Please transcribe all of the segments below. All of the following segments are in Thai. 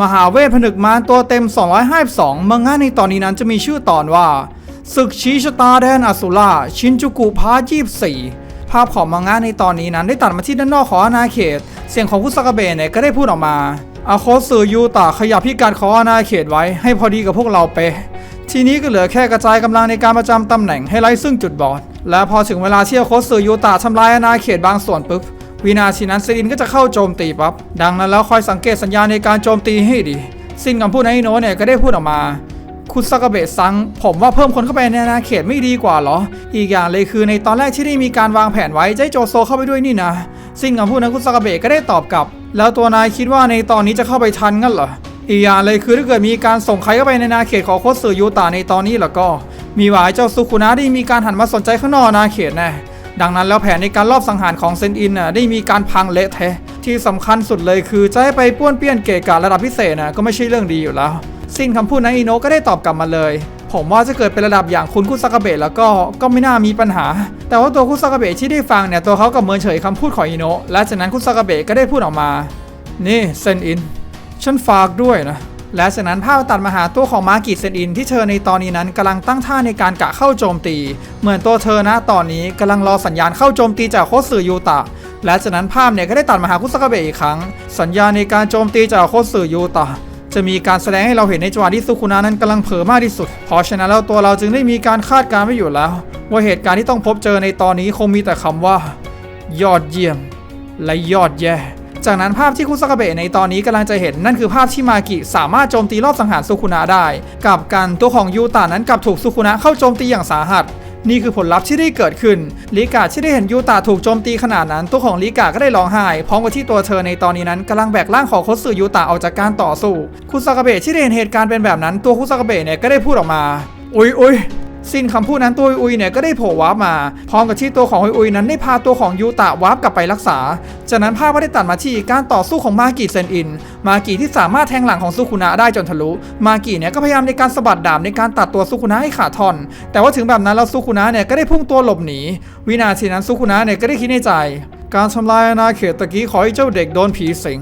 มหาเวทผนึกมารตัวเต็ม 252 มังงะในตอนนี้นั้นจะมีชื่อตอนว่าศึกชี้ชะตาแดนอสุราชินจูกุพาร์ท24ภาพของมังงะในตอนนี้นั้นได้ตัดมาที่ด้านนอกของอาณาเขต เสียงของคุซากาเบะเนี่ยก็ได้พูดออกมาอาโคสึยูตะขยับพิกัดของอาณาเขตไว้ให้พอดีกับพวกเราเป๊ะทีนี้ก็เหลือแค่กระจายกำลังในการประจำตำแหน่งให้ไร้ซึ่งจุดบอด และพอถึงเวลาที่อาโคสึยูตะทำลายอาณาเขตบางส่วนปุ๊บ วินาทีนั้นเซรินก็จะเข้าโจมตีปั๊บดังนั้นแล้วคอยสังเกตสัญญาณในการโจมตีให้ดี สิ้นคำพูดนายโนเนี่ยก็ได้พูดออกมา คุณซากาเบะซัง ผมว่าเพิ่มคนเข้าไปในอาณาเขตไม่ดีกว่าเหรอ อีกอย่างเลยคือในตอนแรกที่ได้มีการวางแผนไว้จะให้โจโซเข้าไปด้วยนี่นะ สิ้นคำพูดนั้นคุณซากาเบะก็ได้ตอบกลับ แล้วตัวนายคิดว่าในตอนนี้จะเข้าไปทันงั้นเหรออีกอย่างเลยคือถ้าเกิดมีการส่งใครเข้าไปในอาณาเขตของโคตสึยูตะในตอนนี้แล้วก็ มีหวายเจ้าสุคุนะได้มีการหันมาสนใจข้างนอกอาณาเขตแน่ ดังนั้นแล้วแผนในการลอบสังหารของเซนอินน่ะได้มีการพังเละเทะที่สำคัญสุดเลยคือจะให้ไปป้วนเปี้ยนเกะกะระดับพิเศษน่ะก็ไม่ใช่เรื่องดีอยู่แล้ว สิ้นคำพูดนั้นอิโนะก็ได้ตอบกลับมาเลย ผมว่าจะเกิดเป็นระดับอย่างคุณคุซากาเบะแล้วก็ก็ไม่น่ามีปัญหา แต่ว่าตัวคุซากาเบะที่ได้ฟังเนี่ยตัวเขากับเมินเฉยคำพูดของอิโนะและจากนั้นคุซากาเบะก็ได้พูดออกมา นี่เซนอิน ฉันฝากด้วยนะ และจากนั้นภาพตัดมาหาตัวของมากิเซนอินที่เธอในตอนนี้นั้นกำลังตั้งท่าในการกะเข้าโจมตี เหมือนตัวเธอนะตอนนี้กำลังรอสัญญาณเข้าโจมตีจากโคสึยูตะ และจากนั้นภาพเนี่ยก็ได้ตัดมาหาคุสกาเบะอีกครั้ง สัญญาณในการโจมตีจากโคสึยูตะจะมีการแสดงให้เราเห็นในจังหวะที่ซุคุนะนั้นกำลังเผลอมากที่สุด เพราะฉะนั้นแล้วตัวเราจึงได้มีการคาดการณ์ไว้อยู่แล้ว ว่าเหตุการณ์ที่ต้องพบเจอในตอนนี้คงมีแต่คำว่า ยอดเยี่ยม และยอดแย่ จากนั้นภาพที่คุซากาเบะในตอนนี้กำลังจะเห็นนั่นคือภาพที่มากิสามารถโจมตีรอบสังหารซุคุนะได้กับการตัวของยูตานั้นกลับถูกซุคุนะเข้าโจมตีอย่างสาหัสนี่คือผลลัพธ์ที่ได้เกิดขึ้น ลิกาที่ได้เห็นยูตาถูกโจมตีขนาดนั้น ตัวของลิกาก็ได้ร้องไห้ พร้อมกับที่ตัวเธอในตอนนี้นั้นกำลังแบกร่างของโคสึยูตาออกจากการต่อสู้ คุซากาเบะที่ได้เห็นเหตุการณ์เป็นแบบนั้น ตัวคุซากาเบะเนี่ยก็ได้พูดออกมา อุ๊ยอุ๊ย สิ้นคำพูดนั้นตัวอุยเนี่ยก็ได้โผล่วาร์ปมา พร้อมกับที่ตัวของอุยนั้นได้พาตัวของยูตะวาร์ปกลับไปรักษา จากนั้นภาพก็ได้ตัดมาที่การต่อสู้ของมากิเซนอิน มากิที่สามารถแทงหลังของซุคุนะได้จนทะลุ มากิเนี่ยก็พยายามในการสะบัดดาบในการตัดตัวซุคุนะให้ขาดท่อน แต่ว่าถึงแบบนั้นแล้วซุคุนะเนี่ยก็ได้พุ่งตัวหลบหนี วินาทีนั้นซุคุนะเนี่ยก็ได้คิดในใจ การทำลายอาณาเขตตะกี้ขอให้เจ้าเด็กโดนผีสิง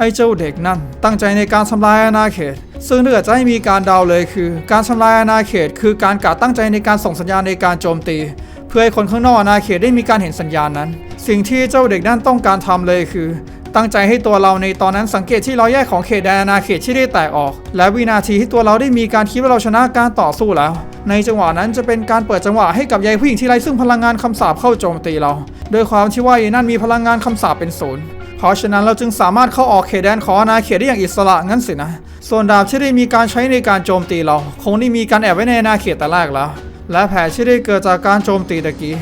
ไอ้เจ้าเด็กนั่น ตั้งใจในการทำลายอาณาเขต ซึ่งถ้าเกิดจะให้มีการเดาเลยคือ การทำลายอาณาเขต คือการกะตั้งใจในการส่งสัญญาณในการโจมตี เพื่อให้คนข้างนอกอาณาเขตได้มีการเห็นสัญญาณนั้น สิ่งที่เจ้าเด็กนั่นต้องการทำเลยคือ ตั้งใจให้ตัวเราในตอนนั้นสังเกตที่รอยแยกของเขตแดนอาณาเขตที่ได้แตกออก และวินาทีที่ตัวเราได้มีการคิดว่าเราชนะการต่อสู้แล้วในจังหวะนั้นจะเป็นการเปิดจังหวะให้กับยายผู้หญิงที่ไร้ซึ่งพลังงานคำสาปเข้าโจมตีเรา โดยความที่ว่ายายนั่นมีพลังงานคำสาปเป็นศูนย์ เพราะฉะนั้นเราจึงสามารถเข้าออกเขตแดนของอาณาเขตได้อย่างอิสระงั้นสินะ ส่วนดาบที่ได้มีการใช้ในการโจมตีเรา คงได้มีการแอบไว้ในอาณาเขตแต่แรกแล้ว และแผลที่ได้เกิดจากการโจมตีตะกี้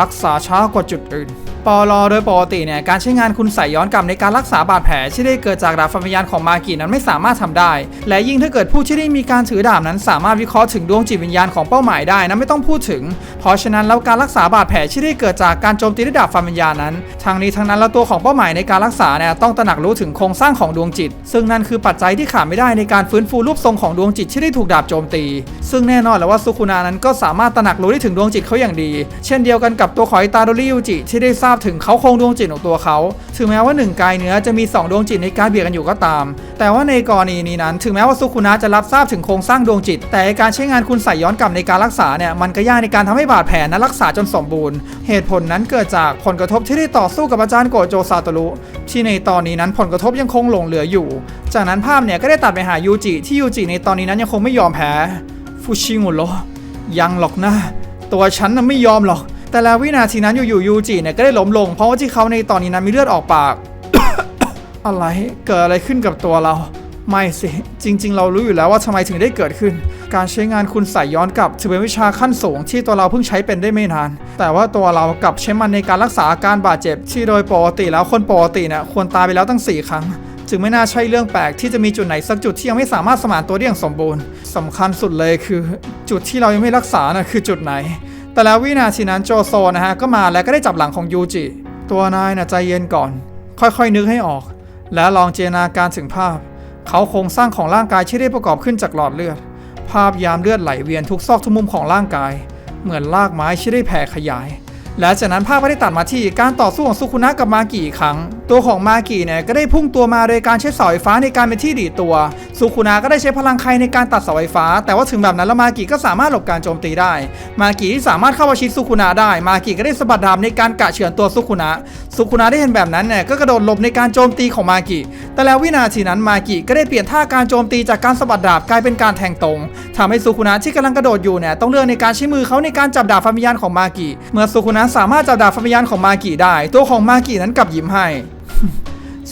รักษาช้ากว่าจุดอื่น ปอลอโดยปกติเนี่ยการใช้งานคุณใส่ย้อนกลับในการรักษาบาดแผลที่ได้เกิดจากดาบฟันวิญญาณของมากินั้นไม่สามารถทำได้ และยิ่งถ้าเกิดผู้ที่ได้มีการถือดาบนั้น สามารถวิเคราะห์ถึงดวงจิตวิญญาณของเป้าหมายได้นะไม่ต้องพูดถึง เพราะฉะนั้นแล้วการรักษาบาดแผลที่ได้เกิดจากการโจมตีด้วยดาบฟันวิญญาณนั้นทางนี้ทั้งนั้นแล้วตัวของเป้าหมายในการรักษาเนี่ยต้องตระหนักรู้ถึงโครงสร้างของดวงจิต ซึ่งนั่นคือปัจจัยที่ขาดไม่ได้ในการฟื้นฟูรูปทรงของดวงจิตที่ได้ถูกดาบโจมตี ซึ่งแน่นอนแล้วว่าซุคุนานั้นก็สามารถตระหนักรู้ได้ถึงดวงจิตเขาอย่างดี เช่นเดียวกันกับตัวของอิตาโดริยูจิที่ได้ทราบถึงเขาโครงดวงจิตของตัวเขา ถึงแม้ว่าหนึ่งกายเนื้อจะมี 2 ดวงจิตในการเบียดกันอยู่ก็ตาม แต่ว่าในกรณีนี้นั้น ถึงแม้ว่าซุคุนะจะรับทราบถึงโครงสร้างดวงจิต แต่การใช้งานคุณใส่ย้อนกลับในการรักษาเนี่ยมันก็ยากในการทำให้บาดแผลนั้นรักษาจนสมบูรณ์ เหตุผลนั้นเกิดจากผลกระทบที่ได้ต่อสู้กับอาจารย์โกโจซาโตรุที่ในตอนนี้นั้นผลกระทบยังคงหลงเหลืออยู่ จากนั้นภาพเนี่ยก็ได้ตัดไปหายูจิที่ยูจิในตอนนี้นั้นยังคงไม่ยอมแพ้ฟูชิงุโรยังหรอกนะ ตัวฉันน่ะไม่ยอมหรอก แต่แล้ววินาทีนั้นอยู่ๆยูจิเนี่ยก็ได้ล้มลง เพราะว่าที่เขาในตอนนี้นั้นมีเลือดออกปาก อะไรเกิดอะไรขึ้นกับตัวเรา ไม่สิจริง ๆ เรารู้อยู่แล้วว่าทำไมถึงได้เกิดขึ้น การใช้งานคุณใส่ย้อนกลับถือเป็นวิชาขั้นสูงที่ตัวเราเพิ่งใช้เป็นได้ไม่นาน แต่ว่าตัวเรากลับใช้มันในการรักษาอาการบาดเจ็บ ที่โดยปกติแล้วคนปกติเนี่ยควรตายไปแล้วตั้ง 4 ครั้งจึงไม่น่าใช่เรื่องแปลกที่จะมีจุดไหนสักจุดที่ยังไม่สามารถสมานตัวได้อย่างสมบูรณ์สำคัญสุดเลยคือ จุดที่เรายังไม่รักษาน่ะคือจุดไหน แต่แล้ววินาทีนั้นโจโซนะฮะก็มาและก็ได้จับหลังของยูจิ ตัวนายน่ะใจเย็นก่อน ค่อยๆนึกให้ออก และลองจินาการถึงภาพ เขาโครงสร้างของร่างกายที่ได้ประกอบขึ้นจากหลอดเลือด ภาพยามเลือดไหลเวียนทุกซอกทุกมุมของร่างกาย เหมือนลากไม้ที่ได้แผ่ขยาย และจากนั้นภาพก็ได้ตัดมาที่การต่อสู้ของซุคุนะกับมากิอีกครั้ง ตัวของมากิเนี่ยก็ได้พุ่งตัวมาโดยการใช้เสาไฟฟ้าในการเป็นที่ดีตัวซุคุนะก็ได้ใช้พลังใครในการตัดเสาไฟฟ้า แต่ว่าถึงแบบนั้นแล้วมากิก็สามารถหลบการโจมตีได้ มากิที่สามารถเข้าประชิดซุคุนะได้ มากิก็ได้สะบัดดาบในการกะเฉือนตัวซุคุนะซุคุนะได้เห็นแบบนั้นเนี่ยก็กระโดดหลบในการโจมตีของมากิแต่แล้ววินาทีนั้นมากิก็ได้เปลี่ยนท่าการโจมตีจากการสะบัดดาบกลายเป็นการแทงตรงทำให้ซุคุนะที่กำลังกระโดดอยู่เนี่ยต้องเลือกในการใช้มือเขาในการจับดาบฟันวิญญาณของมากิเมื่อซุคุนะสามารถจับดาบฟันวิญญาณของมากิได้ ตัวของมากินั้นกลับยิ้มให้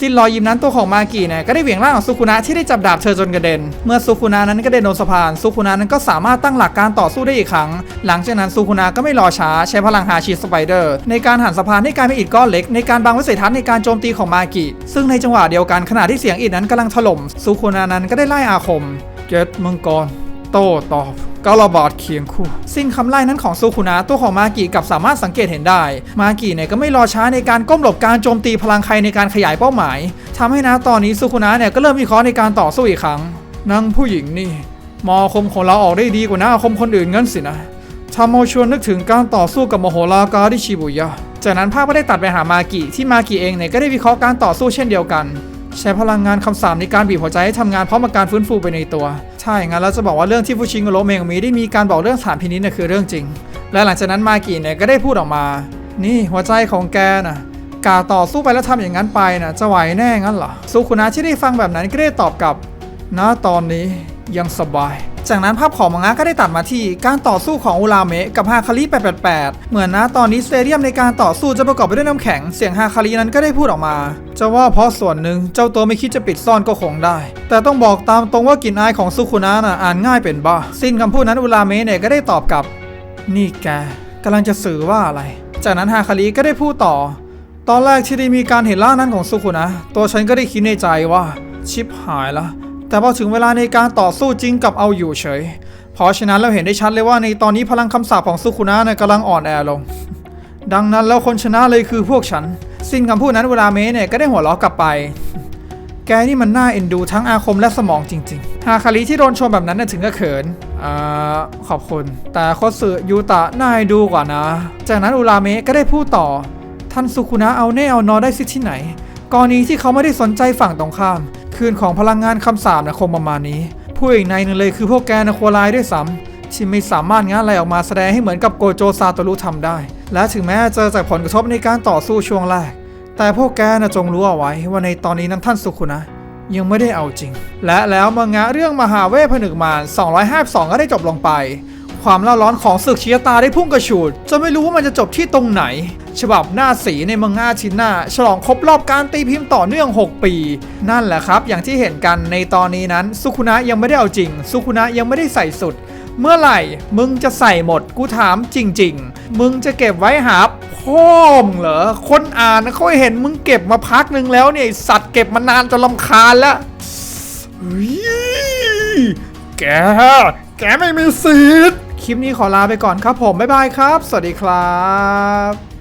สิ้นรอยยิ้มนั้นตัวของมากิเนี่ยก็ได้เหวี่ยงร่างของซุคุนะที่ได้จับดาบเธอจนกระเด็น เมื่อซุคุนะนั้นก็ได้โดนสะพานซุคุนะนั้นก็สามารถตั้งหลักการต่อสู้ได้อีกครั้ง หลังจากนั้นซุคุนะก็ไม่รอช้าใช้พลังฮาชิสไปเดอร์ในการหันสะพานให้กลายเป็นอิฐก้อนเล็ก ในการบังวิสัยทัศน์ในการโจมตีของมากิ ซึ่งในจังหวะเดียวกันขณะที่เสียงอิฐนั้นกำลังถล่มซุคุนะนั้นก็ได้ไล่อาคมเกตมังกรโต้ตอบ กาลบาดเคียงคู่ สิ้นคำไล่นั้นของซูคุนะตัวของมากิกลับสามารถสังเกตเห็นได้ มากิเนี่ยก็ไม่รอช้าในการก้มหลบการโจมตีพลังใครในการขยายเป้าหมายทำให้นะตอนนี้ซูคุนะเนี่ยก็เริ่มวิเคราะห์ในการต่อสู้อีกครั้งนางผู้หญิงนี่มอคมของเราออกได้ดีกว่าน้าคมคนอื่นงั้นสินะทำเอาชวนนึกถึงการต่อสู้กับมโหรากาที่ชิบุยะจากนั้นภาพก็ได้ตัดไปหามากิที่มากิเองเนี่ยก็ได้วิเคราะห์การต่อสู้เช่นเดียวกัน ใช้พลังงานคำสามในการบีบหัวใจให้ทำงานพร้อมกับการฟื้นฟูไปในตัว ใช่งั้นเราจะบอกว่าเรื่องที่ฟูชิงโรเมงมีได้มีการบอกเรื่องสารพินิจเนี่ยคือเรื่องจริง และหลังจากนั้นมากิเนี่ยก็ได้พูดออกมา นี่หัวใจของแกน่ะกาต่อสู้ไปแล้วทำอย่างนั้นไปน่ะจะไหวแน่งั้นเหรอสุคุนะที่ได้ฟังแบบนั้นก็ได้ตอบกลับณตอนนี้ยังสบายจากนั้นภาพของมังงะก็ได้ตัดมาที่การต่อสู้ของอุราเมะกับฮาคาริ888 เหมือนนะตอนนี้สเตเดียมในการต่อสู้จะประกอบไปด้วยน้ำแข็ง เสียงฮาคารินั้นก็ได้พูดออกมา จะว่าเพราะส่วนหนึ่งเจ้าตัวไม่คิดจะปิดซ่อนก็คงได้ แต่ต้องบอกตามตรงว่ากลิ่นอายของซุคุนะน่ะอ่านง่ายเป็นบ้า สิ้นคำพูดนั้นอุราเมะเนี่ยก็ได้ตอบกลับ นี่แกกำลังจะสื่อว่าอะไร จากนั้นฮาคาริก็ได้พูดต่อ ตอนแรกที่ได้มีการเห็นร่านั้นของซุคุนะ ตัวฉันก็ได้คิดในใจว่า ชิปหายละแต่พอถึงเวลาในการต่อสู้จริงกับเอาอยู่เฉย เพราะฉะนั้นเราเห็นได้ชัดเลยว่าในตอนนี้พลังคำสาปของซุคุนะเนี่ยกำลังอ่อนแอลง ดังนั้นแล้วคนชนะเลยคือพวกฉัน สิ้นคำพูดนั้นเวลาเมะเนี่ยก็ได้หัวเราะกลับไป แกนี่มันน่าเอ็นดูทั้งอาคมและสมองจริงๆ ฮาคาริที่โดนชมแบบนั้นน่ะถึงกับเขินอ่าขอบคุณ แต่โคสึยูตะน่าเอ็นดูกว่านะ จากนั้นอุราเมะก็ได้พูดต่อ ท่านสุคุนะเอาแน่เอานอได้สิที่ไหนกรณีที่เขาไม่ได้สนใจฝั่งตรงข้าม คืนของพลังงานคำสาปนะคงประมาณนี้ ผู้อีกในหนึ่งเลยคือพวกแกนะควรลายด้วยซ้ำที่ไม่สามารถงานอะไรออกมาแสดงให้เหมือนกับโกโจซาโตรุทำได้ และถึงแม้จะเจอจากผลกระทบในการต่อสู้ช่วงแรก แต่พวกแกนะจงรู้เอาไว้ว่าในตอนนี้นั้นท่านสุคุนะ ยังไม่ได้เอาจริง และแล้วมังงะเรื่องมหาเวทผนึกมาร252 ก็ได้จบลงไป ความเล่าร้อนของศึกชียตาได้พุ่งกระฉูดจะไม่รู้ว่ามันจะจบที่ตรงไหน ฉบับหน้าสีในมังงะชิ้นหน้า ฉลองครบรอบการตีพิมพ์ต่อเนื่อง 6 ปี นั่นแหละครับ อย่างที่เห็นกันในตอนนี้นั้นสุคุนะยังไม่ได้เอาจริงสุคุนะยังไม่ได้ใส่สุด เมื่อไหร่มึงจะใส่หมดกูถามจริง ๆ มึงจะเก็บไว้หาพ่อมเหรอคนอ่านเขาเห็นมึงเก็บมาพักหนึ่งแล้วเนี่ยสัตว์เก็บมานานจนลำคาญแล้วเฮ้ยแก แกไม่มีสิทธิ์คลิปนี้ขอลาไปก่อนครับผม บ๊ายบายครับ สวัสดีครับ